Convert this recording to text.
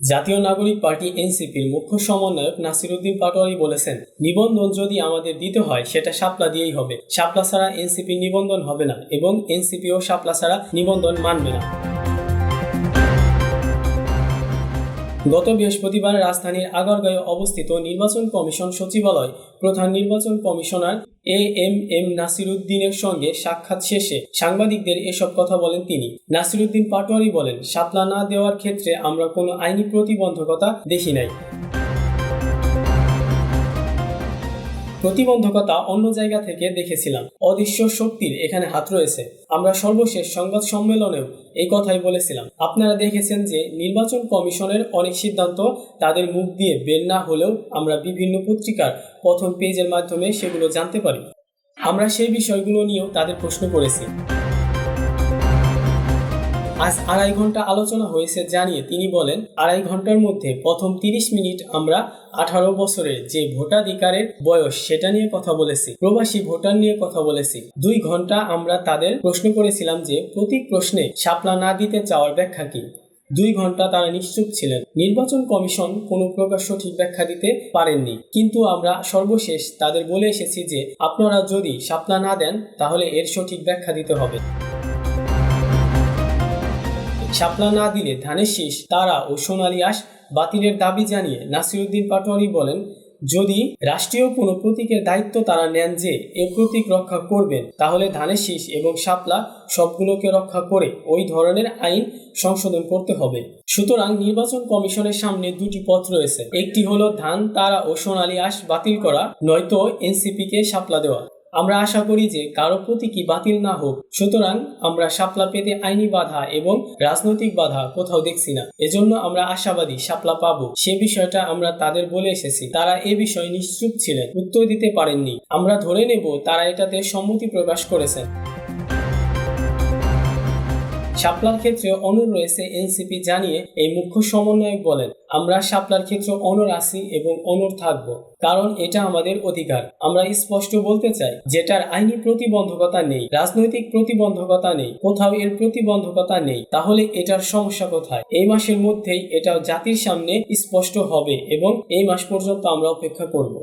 জাতীয় নাগরিক পার্টি এনসিপির মুখ্য সমন্বয়ক নাসিরুদ্দিন পাটোয়ারি বলেছেন, নিবন্ধন যদি আমাদের দিতে হয়, সেটা শাপলা দিয়েই হবে। শাপলা ছাড়া এনসিপি নিবন্ধন হবে না এবং এনসিপিও শাপলা ছাড়া নিবন্ধন মানবে না। গত বৃহস্পতিবার রাজধানীর আগারগাঁয়ে অবস্থিত নির্বাচন কমিশন সচিবালয় প্রধান নির্বাচন কমিশনার এ এম এম নাসিরুদ্দিনের সঙ্গে সাক্ষাৎ শেষে সাংবাদিকদের এসব কথা বলেন তিনি। নাসিরুদ্দিন পাটোয়ারি বলেন, সাতলা না দেওয়ার ক্ষেত্রে আমরা কোনো আইনি প্রতিবন্ধকতা দেখি নাই। প্রতিবন্ধকতা অন্য জায়গা থেকে দেখেছিলাম। অদৃশ্য শক্তির এখানে হাত রয়েছে। আমরা সর্বশেষ সংবাদ সম্মেলনেও এই কথাই বলেছিলাম। আপনারা দেখেছেন যে নির্বাচন কমিশনের অনেক সিদ্ধান্ত তাদের মুখ দিয়ে বের না হলেও আমরা বিভিন্ন পত্রিকার প্রথম পেজের মাধ্যমে সেগুলো জানতে পারি। আমরা সেই বিষয়গুলো নিয়েও তাদের প্রশ্ন করেছি। আজ আড়াই ঘণ্টা আলোচনা হয়েছে জানিয়ে তিনি বলেন, আড়াই ঘণ্টার মধ্যে প্রথম তিরিশ মিনিট আমরা আঠারো বছরের যে ভোটাধিকারের বয়স সেটা নিয়ে কথা বলেছি, প্রবাসী ভোটার নিয়ে কথা বলেছি। দুই ঘণ্টা আমরা তাদের প্রশ্ন করেছিলাম যে, প্রতি প্রশ্নে শাপলা না দিতে চাওয়ার ব্যাখ্যা কি? দুই ঘণ্টা তারা নিশ্চুপ ছিলেন। নির্বাচন কমিশন কোনো প্রকার সঠিক ব্যাখ্যা দিতে পারেননি। কিন্তু আমরা সর্বশেষ তাদের বলে এসেছি যে, আপনারা যদি শাপলা না দেন, তাহলে এর সঠিক ব্যাখ্যা দিতে হবে। শাপলা না দিলে ধানের শীষ, তারা ও সোনালী আঁশ বাতিলের দাবি জানিয়ে নাসিরুদ্দিন পাটোয়ারি বলেন, যদি রাষ্ট্রীয় কোনো প্রতীকের দায়িত্ব তারা নেন যে এ প্রতীক রক্ষা করবেন, তাহলে ধানের শীষ এবং শাপলা সবগুলোকে রক্ষা করে ওই ধরনের আইন সংশোধন করতে হবে। সুতরাং নির্বাচন কমিশনের সামনে দুটি পথ রয়েছে। একটি হলো ধান, তারা ও সোনালী আঁশ বাতিল করা, নয়তো এনসিপিকে শাপলা দেওয়া। আমরা আশা করি যে কারও কি বাতিল না হোক, সুতরাং আমরা সাপলা পেতে আইনি বাধা এবং রাজনৈতিক বাধা কোথাও দেখছি না। এজন্য আমরা আশাবাদী সাপলা পাব। সে বিষয়টা আমরা তাদের বলে এসেছি। তারা এ বিষয়ে নিশ্চুপ ছিলেন। উত্তর দিতে পারেননি। আমরা ধরে নেব তারা এটাতে সম্মতি প্রকাশ করেছেন। শাপলার ক্ষেত্রে অনর রয়েছে এনসিপি জানিয়ে এই মুখ্য সমন্বয়ক বলেন, আমরা শাপলার ক্ষেত্রে অনর আছি এবং অনর থাকব, কারণ এটা আমাদের অধিকার। আমরা স্পষ্ট বলতে চাই, যেটার আইনি প্রতিবন্ধকতা নেই, রাজনৈতিক প্রতিবন্ধকতা নেই, কোথাও এর প্রতিবন্ধকতা নেই, তাহলে এটার সমস্যা কোথায়? এই মাসের মধ্যেই এটা জাতির সামনে স্পষ্ট হবে এবং এই মাস পর্যন্ত আমরা অপেক্ষা করব।